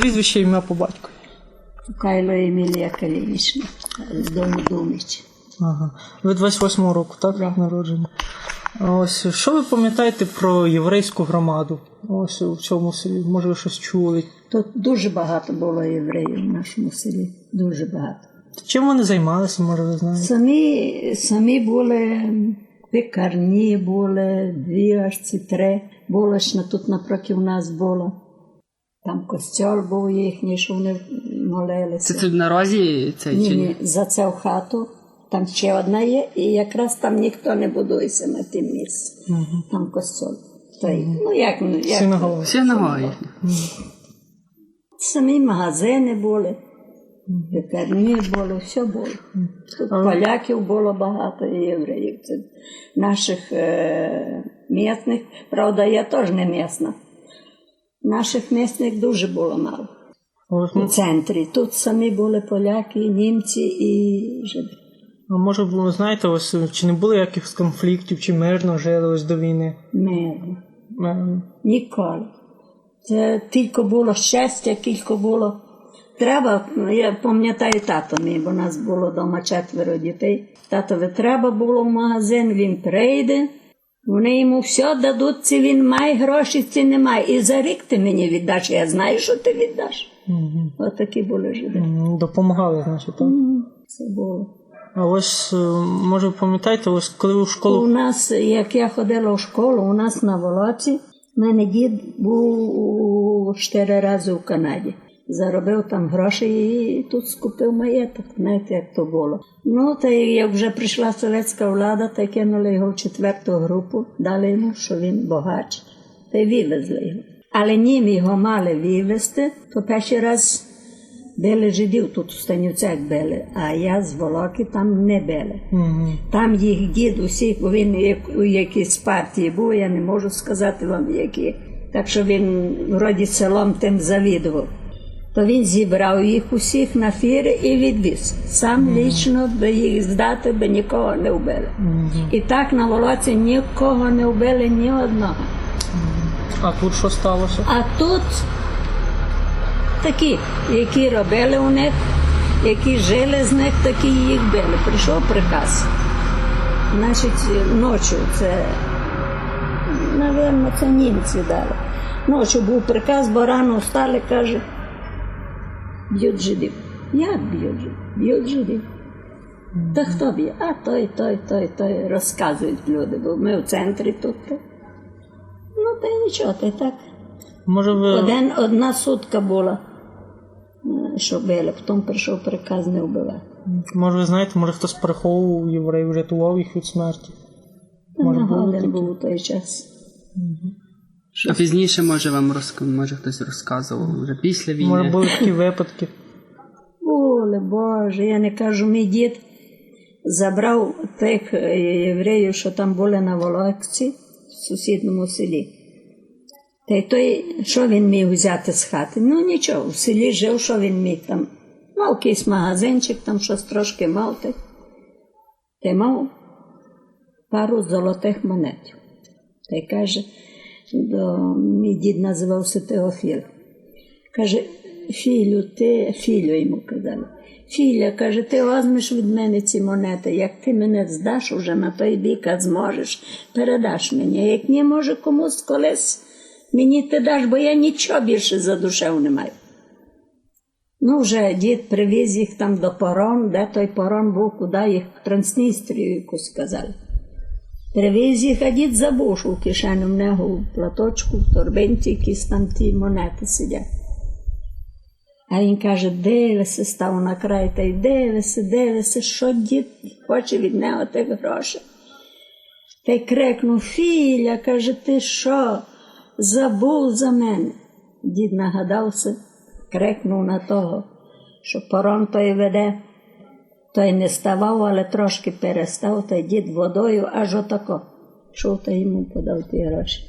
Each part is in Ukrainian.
прізвище, ім'я по батькові. Кайло Емілія Калінічна з дому Думич. Ага. Ви 28-го року, так? Народження. Ось що ви пам'ятаєте про єврейську громаду? Ось у цьому селі. Може, ви щось чули? Тут дуже багато було євреїв в нашому селі. Дуже багато. Чим вони займалися, може, ви знаєте? Самі, самі були пекарні, були дві аж ці три. Було ж тут напроти у нас було. Там костьол був їхній, що вони молилися. Це тут на розі цей Ні, чи ні? ні, за цю хату. Там ще одна є, і якраз там ніхто не будується на тим місці. Там костьол. Той, ну як, ну, як Синагога. Синагога самі магазини були, пекарні були, все було. Тут поляків було багато і євреїв. Це наших е- місних, правда, я теж не місна. Наших місних дуже було мало. У центрі. Тут самі були поляки, німці і жиди. А може, ви знаєте, ось чи не було якихось конфліктів, чи мирно жили ось до війни? Мирно. Мирно. Ніколи. Це тільки було щастя, тільки було. Треба, я пам'ятаю тато мій, бо нас було вдома четверо дітей. Татові треба було в магазин, він прийде, вони йому все дадуть, ці він має гроші, ці немає. І за рік ти мені віддаш, я знаю, що ти віддаш. Мгм. Отакі були жиди. Допомагали, значить, так? М, Це було. А ось, е, може, ви пам'ятаєте, ось коли ви в У нас, як я ходила в школу, у нас на Волоці, в мене дід був чотири рази в Канаді. Заробив там гроші і тут скупив маєток. Знаєте, як то було. Ну, та як вже прийшла совєтська влада, та кинули його в четверту групу, дали йому, що він богач, та й вивезли його. Але нім його мали вивезти, то перший раз били жидів тут у Станівцях били, а я з Волоки там не били. Мгм. Там їх дід усіх, бо він як- у якійсь партії був, я не можу сказати вам які. Так що він вроді селом тим завідував. То він зібрав їх усіх на фіри і відвіз. Сам лічно би їх здати, би нікого не вбили. І так на волоці нікого не вбили ні одного. А тут що сталося? А тут такі, які робили у них, які жили з них, такі їх били. Прийшов приказ. Значить, ночі це, напевно, це німці дали. Ночі був приказ, бо рано встали, каже, б'ють жидів. Як б'ють жидів? Б'ють жидів. Та хто б'є? А той, той, той, той, розказують люди, бо ми в центрі тут. Ну, та нічого, та й так. Може, ви Один, одна сутка була, що били, потім прийшов приказ не вбивати. може, ви знаєте, може хтось переховував євреїв, рятував їх від смерті? Може, нагоден був у той час. А пізніше, може, вам розк... може хтось розказував вже після війни. Може, були такі випадки. Були, Боже, я не кажу, мій дід забрав тих е, євреїв, що там були на Волокці, в сусідньому селі. Та й той, що він міг взяти з хати? Ну нічого, в селі жив, що він міг там. Мав якийсь магазинчик, там щось трошки мав. Та, й- та й мав пару золотих монет. Та й каже, мій дід називався Теофіл. Каже, Філю, ти, Філю йому казали. Філя, каже, ти візьмеш від мене ці монети, як ти мене здаш уже на той бік, а зможеш, передаш мені. Як ні, може комусь колись мені ти даш, бо я нічого більше за душею не маю. Ну, вже дід привіз їх там до порон, де той порон був, куди їх Трансністрію якусь сказали. Привіз їх, а дід забув, що в кишені в нього в платочку, в торбинці якісь там ті монети сидять. А він каже, дивися, став на край та й дивися, дивися, що дід хоче від нього тих грошей. Та й крикнув, Філя, каже, ти що, забув за мене? Дід нагадався, крикнув на того, що порон той веде. Той не ставав, але трошки перестав, та й дід водою аж отако. Йшов та йому подав ті гроші.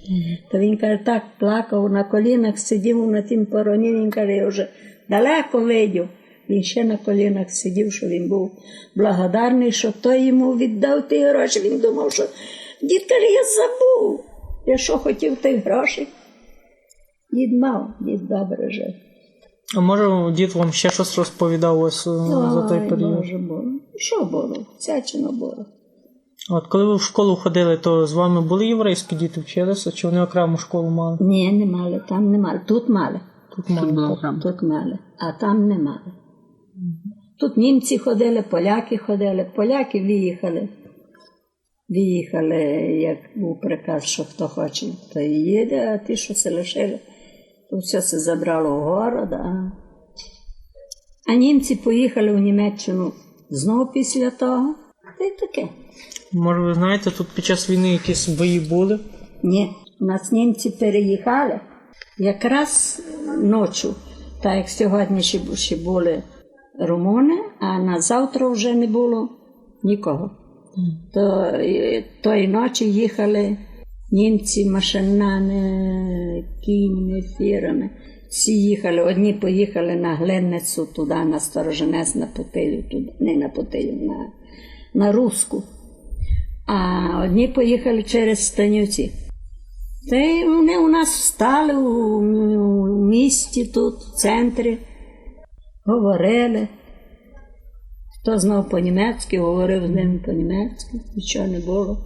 То він каже, так плакав на колінах, сидів на тім пороні, він каже, я вже далеко видів. Він ще на колінах сидів, що він був благодарний, що той йому віддав ті гроші. Він думав, що дід каже, я забув. Я що хотів тих грошей? Дід мав, дід добре жив. А може дід вам ще щось розповідав ось е, за той період? Боже, було. Що було? Всячино було. От коли ви в школу ходили, то з вами були єврейські діти вчилися, чи вони окрему школу мали? Ні, не мали, там не мали. Тут мали. Тут Тут мали. було Тут мали, а там не мали. Тут німці ходили, поляки ходили, поляки виїхали. Виїхали, як був приказ, що хто хоче, то їде, а ті, що се лишили, то все се забрало в город. А, німці поїхали в Німеччину знову після того. Та й таке. Може, ви знаєте, тут під час війни якісь бої були? Ні, у нас німці переїхали якраз ночі, так як сьогодні ще, ще були румуни, а на завтра вже не було нікого. То тої ночі їхали німці машинами, кіньми, фірами. Всі їхали, одні поїхали на Гленницю туди, на Стороженець, на Потилю, туди, не на Потилю, на, на Руску. А одні поїхали через Станюці. Та й вони у нас встали у, у місті тут, в центрі, говорили. Хто знав по-німецьки, говорив з ними по-німецьки, нічого не було.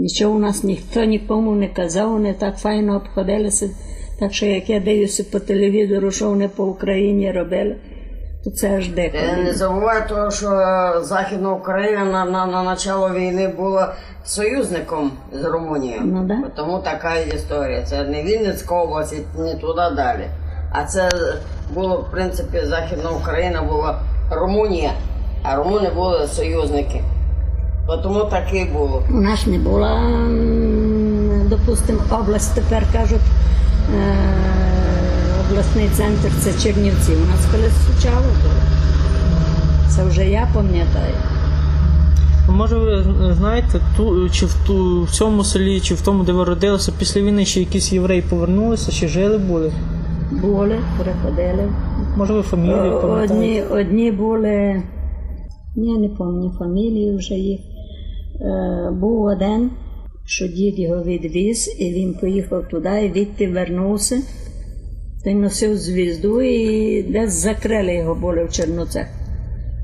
Нічого у нас ніхто нікому не казав, вони так файно обходилися. Так що як я дивлюся по телевізору, що вони по Україні робили, то це аж дико. Е, Не забувай того, що Західна Україна на, на, на начало війни була союзником з Румунією. Ну, да. Тому така історія. Це не Вінницька область, не туди далі. А це було, в принципі, Західна Україна була Румунія, а румуни були союзники. Тому так і було. У нас не була, допустимо, область, тепер кажуть, е, обласний центр це Чернівці. У нас колись Сучало було. Це вже я пам'ятаю. Може ви е, знаєте, ту, чи в, ту, в цьому селі, чи в тому, де ви родилися, після війни ще якісь євреї повернулися, чи жили були? Були, приходили. Може ви фамілію пам'ятаєте? Одні, одні були, я не пам'ятаю фамілії вже їх. Е, був один, що дід його відвіз, і він поїхав туди, і відти вернувся. Та й носив звізду і десь закрили його були в Черноцях.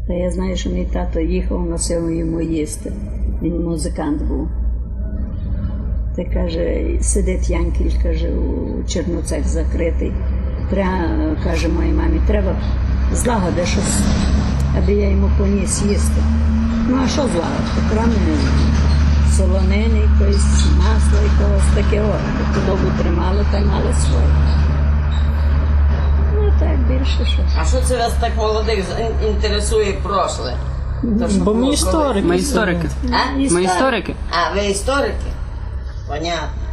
Та я знаю, що мій тато їхав, носив йому їсти. Він музикант був. Та каже, сидить Янкіль, каже, у Черноцях закритий. Треба, каже моїй мамі, треба злагоди щось, аби я йому поніс їсти. Ну а що зла? Краме солонини, якоїсь масло якогось таке. О, худобу тримали та мали своє. Ну так більше що. А що це вас так молодих інтересує прошле? То, що Бо ми було історики. Ми історики. А? Ми історики. А, ви історики? Понятно.